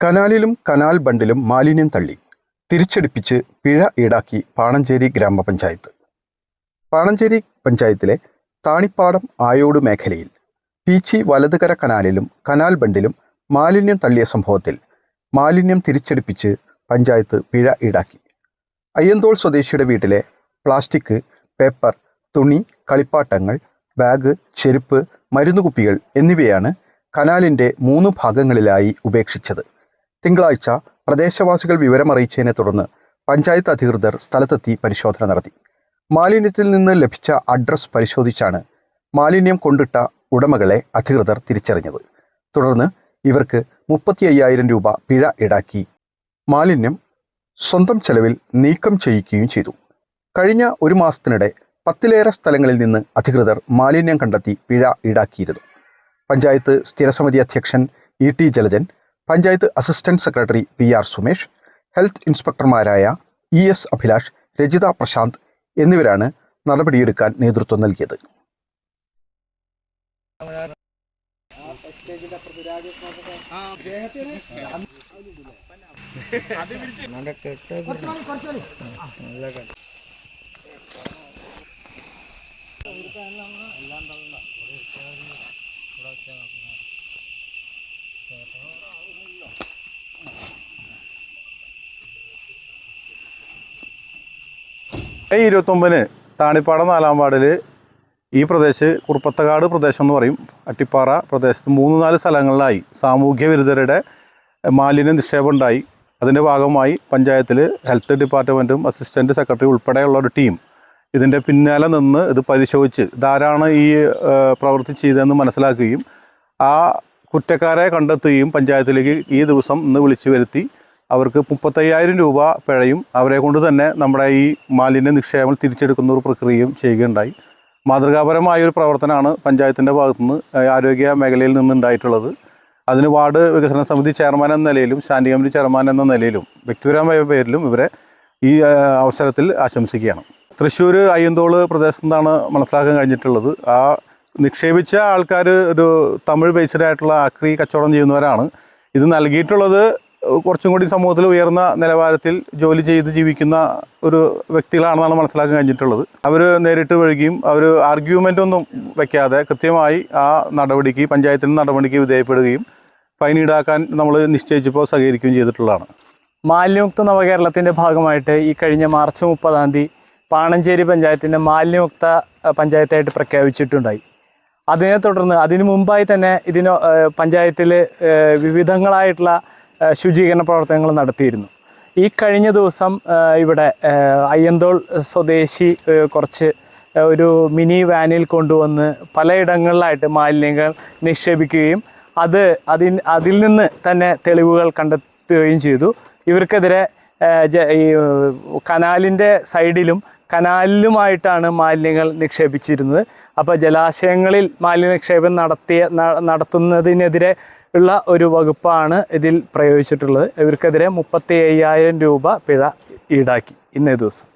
കനാലിലും canal ബണ്ടിലും മാലിന്യം തള്ളി തിരിച്ചടിപ്പിച്ച് പിഴ ഈടാക്കി പാണഞ്ചേരി ഗ്രാമപഞ്ചായത്ത്. പാണഞ്ചേരി പഞ്ചായത്തിലെ താണിപ്പാടം ആയോട് മേഖലയിൽ പീച്ചി വലതുകര കനാലിലും കനാൽ ബണ്ടിലും മാലിന്യം തള്ളിയ സംഭവത്തിൽ മാലിന്യം തിരിച്ചടിപ്പിച്ച് പഞ്ചായത്ത് പിഴ ഈടാക്കി. അയ്യന്തോൾ സ്വദേശിയുടെ വീട്ടിലെ പ്ലാസ്റ്റിക് പേപ്പർ തുണി കളിപ്പാട്ടങ്ങൾ ബാഗ് ചെരുപ്പ് മരുന്നുകുപ്പികൾ എന്നിവയാണ് കനാലിന്റെ മൂന്ന് ഭാഗങ്ങളിലായി ഉപേക്ഷിച്ചത്. തിങ്കളാഴ്ച പ്രദേശവാസികൾ വിവരമറിയിച്ചതിനെ തുടർന്ന് പഞ്ചായത്ത് അധികൃതർ സ്ഥലത്തെത്തി പരിശോധന നടത്തി. മാലിന്യത്തിൽ നിന്ന് ലഭിച്ച അഡ്രസ് പരിശോധിച്ചാണ് മാലിന്യം കൊണ്ടിട്ട ഉടമകളെ അധികൃതർ തിരിച്ചറിഞ്ഞത്. തുടർന്ന് ഇവർക്ക് മുപ്പത്തി അയ്യായിരം രൂപ പിഴ ഈടാക്കി മാലിന്യം സ്വന്തം ചെലവിൽ നീക്കം ചെയ്യിക്കുകയും ചെയ്തു. കഴിഞ്ഞ ഒരു മാസത്തിനിടെ പത്തിലേറെ സ്ഥലങ്ങളിൽ നിന്ന് അധികൃതർ മാലിന്യം കണ്ടെത്തി പിഴ ഈടാക്കിയിരുന്നു. പഞ്ചായത്ത് സ്ഥിരസമിതി അധ്യക്ഷൻ E T Jalajan panchayat assistant secretary P R Sumesh health ഇൻസ്പെക്ടർമാരായ E S Abhilash Rajitha Prashanth എന്നിവരാണ് നടപടിയെടുക്കാൻ നേതൃത്വം നൽകിയത്. മെയ് ഇരുപത്തൊമ്പതിന് താണിപ്പാടം നാലാം വാർഡിൽ ഈ പ്രദേശം കുറുപ്പത്തക്കാട് പ്രദേശം എന്ന് പറയും. അട്ടിപ്പാറ പ്രദേശത്ത് മൂന്ന് നാല് സ്ഥലങ്ങളിലായി സാമൂഹ്യ വിരുദ്ധരുടെ മാലിന്യ നിക്ഷേപം ഉണ്ടായി. അതിന്റെ ഭാഗമായി പഞ്ചായത്തിൽ ഹെൽത്ത് ഡിപ്പാർട്ട്മെന്റും അസിസ്റ്റന്റ് സെക്രട്ടറി ഉൾപ്പെടെയുള്ള ഒരു ടീം ഇതിന്റെ പിന്നാലെ നിന്ന് ഇത് പരിശോധിച്ച് ഇതാരാണ് ഈ പ്രവൃത്തി ചെയ്തതെന്ന് മനസ്സിലാക്കുകയും ആ കുറ്റക്കാരെ കണ്ടെത്തുകയും പഞ്ചായത്തിലേക്ക് ഈ ദിവസം ഇന്ന് വിളിച്ചു വരുത്തി അവർക്ക് മുപ്പത്തയ്യായിരം രൂപ പിഴയും അവരെ കൊണ്ട് തന്നെ നമ്മുടെ ഈ മാലിന്യ നിക്ഷേപങ്ങൾ തിരിച്ചെടുക്കുന്ന ഒരു പ്രക്രിയയും ചെയ്യുകയുണ്ടായി. മാതൃകാപരമായ ഒരു പ്രവർത്തനമാണ് പഞ്ചായത്തിന്റെ ഭാഗത്തുനിന്ന് ആരോഗ്യ മേഖലയിൽ നിന്നുണ്ടായിട്ടുള്ളത് അതിന് വാർഡ് വികസന സമിതി ചെയർമാൻ എന്ന നിലയിലും സ്റ്റാൻഡിംഗ് കമ്മിറ്റി ചെയർമാൻ എന്ന നിലയിലും വ്യക്തിപരമായ പേരിലും ഇവരെ ഈ അവസരത്തിൽ ആശംസിക്കുകയാണ്. തൃശ്ശൂർ അയ്യന്തോൾ പ്രദേശത്തു നിന്നാണ് മനസ്സിലാക്കാൻ കഴിഞ്ഞിട്ടുള്ളത്. ആ നിക്ഷേപിച്ച ആൾക്കാർ ഒരു തമിഴ് ബേസ്ഡ് ആയിട്ടുള്ള ആക്രി കച്ചവടം ചെയ്യുന്നവരാണ്. ഇത് നൽകിയിട്ടുള്ളത് കുറച്ചും കൂടി സമൂഹത്തിൽ ഉയർന്ന നിലവാരത്തിൽ ജോലി ചെയ്ത് ജീവിക്കുന്ന ഒരു വ്യക്തികളാണെന്നാണ് മനസ്സിലാക്കാൻ കഴിഞ്ഞിട്ടുള്ളത്. അവർ നേരിട്ട് വഴുകിയും അവർ ആർഗ്യുമെന്റ് ഒന്നും വയ്ക്കാതെ കൃത്യമായി ആ നടപടിക്ക് പഞ്ചായത്തിന്റെ നടപടിക്ക് വിധേയപ്പെടുകയും ഫൈൻ ഈടാക്കാൻ നമ്മൾ നിശ്ചയിച്ചപ്പോൾ സഹകരിക്കുകയും ചെയ്തിട്ടുള്ളതാണ്. മാലിന്യമുക്ത നവകേരളത്തിന്റെ ഭാഗമായിട്ട് ഈ കഴിഞ്ഞ മാർച്ച് മുപ്പതാം തീയതി പാണഞ്ചേരി പഞ്ചായത്തിന്റെ മാലിന്യമുക്ത പഞ്ചായത്തായിട്ട് പ്രഖ്യാപിച്ചിട്ടുണ്ടായി. അതിനെ തുടർന്ന് അതിനു മുമ്പായി തന്നെ ഇതിന് പഞ്ചായത്തിൽ വിവിധങ്ങളായിട്ടുള്ള ശുചീകരണ പ്രവർത്തനങ്ങൾ നടത്തിയിരുന്നു. ഈ കഴിഞ്ഞ ദിവസം ഇവിടെ അയ്യന്തോൾ സ്വദേശി കുറച്ച് ഒരു മിനി വാനിൽ കൊണ്ടുവന്ന് പലയിടങ്ങളിലായിട്ട് മാലിന്യങ്ങൾ നിക്ഷേപിക്കുകയും അത് അതിൻ അതിൽ നിന്ന് തന്നെ തെളിവുകൾ കണ്ടെത്തുകയും ചെയ്തു. ഇവർക്കെതിരെ ഈ കനാലിന്റെ സൈഡിലും കനാലിലുമായിട്ടാണ് മാലിന്യങ്ങൾ നിക്ഷേപിച്ചിരുന്നത്. അപ്പോൾ ജലാശയങ്ങളിൽ മാലിന്യ നിക്ഷേപം നടത്തിയ നടത്തുന്നതിനെതിരെ ഉള്ള ഒരു വകുപ്പാണ് ഇതിൽ പ്രയോഗിച്ചിട്ടുള്ളത്. ഇവർക്കെതിരെ മുപ്പത്തി അയ്യായിരം രൂപ പിഴ ഈടാക്കി ഇന്നേ ദിവസം.